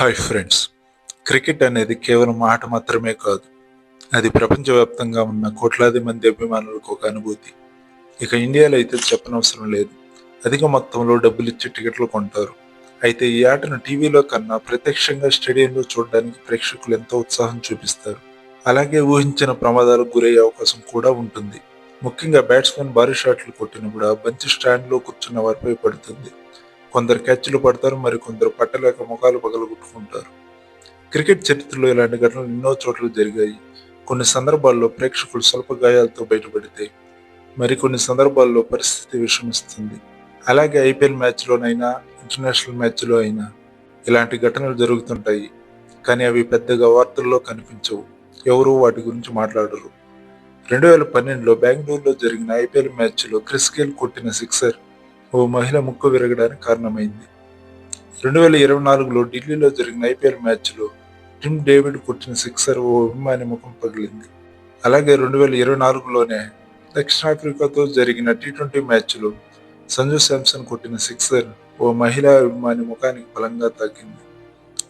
Hi friends. Cricket అనేది కేవలం ఆట మాత్రమే కాదు అది ప్రపంచవ్యాప్తంగా ఉన్న కోట్లాది మంది అభిమానులకు ఒక అనుభూతి. ఇక ఇండియాలో అయితే చెప్పనవసరం లేదు. అధిక మొత్తంలో డబ్బులు ఇచ్చి టికెట్లు కొంటారు. అయితే ఈ ఆటను టీవీలో కన్నా ప్రత్యక్షంగా స్టేడియంలో చూడడానికి ప్రేక్షకులు ఎంతో ఉత్సాహం చూపిస్తారు. అలాగే ఊహించిన ప్రమాదాలకు గురయ్యే అవకాశం కూడా ఉంటుంది. ముఖ్యంగా బ్యాట్స్మెన్ భారీ షాట్లు కొట్టినప్పుడు ఆ బంతి స్టాండ్లో కూర్చున్న వారిపై పడుతుంది. కొందరు క్యాచ్లు పడతారు మరి కొందరు పట్టలేక ముఖాలు పగలగొట్టుకుంటారు. క్రికెట్ చరిత్రలో ఇలాంటి ఘటనలు ఎన్నో చోట్ల జరిగాయి. కొన్ని సందర్భాల్లో ప్రేక్షకులు స్వల్ప గాయాలతో బయటపడితే మరికొన్ని సందర్భాల్లో పరిస్థితి విషమిస్తుంది. అలాగే ఐపీఎల్ మ్యాచ్లోనైనా ఇంటర్నేషనల్ మ్యాచ్లో అయినా ఇలాంటి ఘటనలు జరుగుతుంటాయి. కానీ అవి పెద్దగా వార్తల్లో కనిపించవు. ఎవరూ వాటి గురించి మాట్లాడరు. రెండు వేల పన్నెండులో బెంగళూరులో జరిగిన ఐపీఎల్ మ్యాచ్లో క్రిస్ గేల్ కొట్టిన సిక్సర్ ఓ మహిళ ముక్కు విరగడానికి కారణమైంది. రెండు వేల ఇరవై నాలుగులో ఢిల్లీలో జరిగిన ఐపీఎల్ మ్యాచ్లో టిమ్ డేవిడ్ కొట్టిన సిక్సర్ ఓ అభిమాని ముఖం పగిలింది. అలాగే రెండు వేల ఇరవై నాలుగులోనే దక్షిణాఫ్రికాతో జరిగిన టీ ట్వంటీ మ్యాచ్లో సంజు శాంసన్ కొట్టిన సిక్సర్ ఓ మహిళా అభిమాని ముఖానికి బలంగా తాకింది.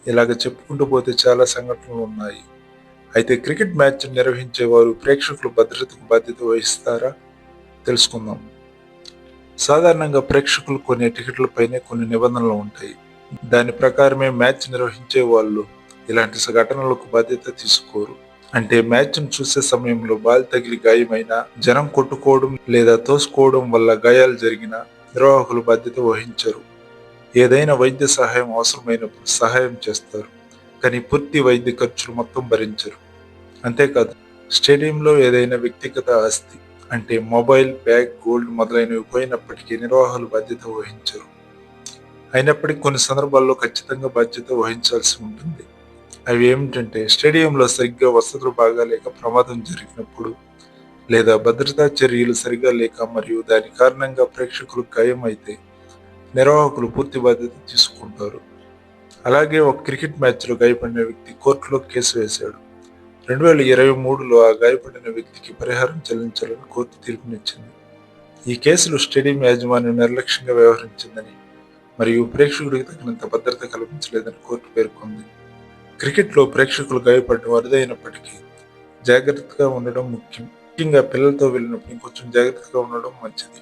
ఇలాగ చెప్పుకుంటూ పోతే చాలా సంఘటనలు ఉన్నాయి. అయితే క్రికెట్ మ్యాచ్ నిర్వహించే వారు ప్రేక్షకుల భద్రతకు బాధ్యత వహిస్తారా? తెలుసుకుందాం. సాధారణంగా ప్రేక్షకులు కొనే టికెట్లపైనే కొన్ని నిబంధనలు ఉంటాయి. దాని ప్రకారమే మ్యాచ్ నిర్వహించే వాళ్ళు ఇలాంటి ఘటనలకు బాధ్యత తీసుకోరు. అంటే మ్యాచ్ను చూసే సమయంలో బాల్ తగిలి గాయమైన జనం కొట్టుకోవడం లేదా తోసుకోవడం వల్ల గాయాలు జరిగిన నిర్వాహకులు బాధ్యత వహించరు. ఏదైనా వైద్య సహాయం అవసరమైనప్పుడు సహాయం చేస్తారు. కానీ పూర్తి వైద్య ఖర్చులు మొత్తం భరించరు. అంతేకాదు స్టేడియంలో ఏదైనా వ్యక్తిగత ఆస్తి అంటే మొబైల్ బ్యాగ్ గోల్డ్ మొదలైనవి పోయినప్పటికీ నిర్వాహకులు బాధ్యత వహించరు. అయినప్పటికీ కొన్ని సందర్భాల్లో ఖచ్చితంగా బాధ్యత వహించాల్సి ఉంటుంది. అవి ఏమిటంటే స్టేడియంలో సరిగ్గా వసతులు బాగా లేక ప్రమాదం జరిగినప్పుడు లేదా భద్రతా చర్యలు సరిగా లేక మరియు దాని కారణంగా ప్రేక్షకులు గాయమైతే అయితే నిర్వాహకులు పూర్తి బాధ్యత తీసుకుంటారు. అలాగే ఒక క్రికెట్ మ్యాచ్లో గాయపడిన వ్యక్తి కోర్టులో కేసు వేశాడు. రెండు వేల ఇరవై మూడులో ఆ గాయపడిన వ్యక్తికి పరిహారం చెల్లించాలని కోర్టు తీర్పునిచ్చింది. ఈ కేసులో స్టేడియం యాజమాన్యం నిర్లక్ష్యంగా వ్యవహరించిందని మరియు ప్రేక్షకుడికి తగినంత భద్రత కల్పించలేదని కోర్టు పేర్కొంది. క్రికెట్లో ప్రేక్షకులు గాయపడడం అరుదైనప్పటికీ జాగ్రత్తగా ఉండడం ముఖ్యం. ముఖ్యంగా పిల్లలతో వెళ్ళినప్పుడు ఇంకొంచెం జాగ్రత్తగా ఉండడం మంచిది.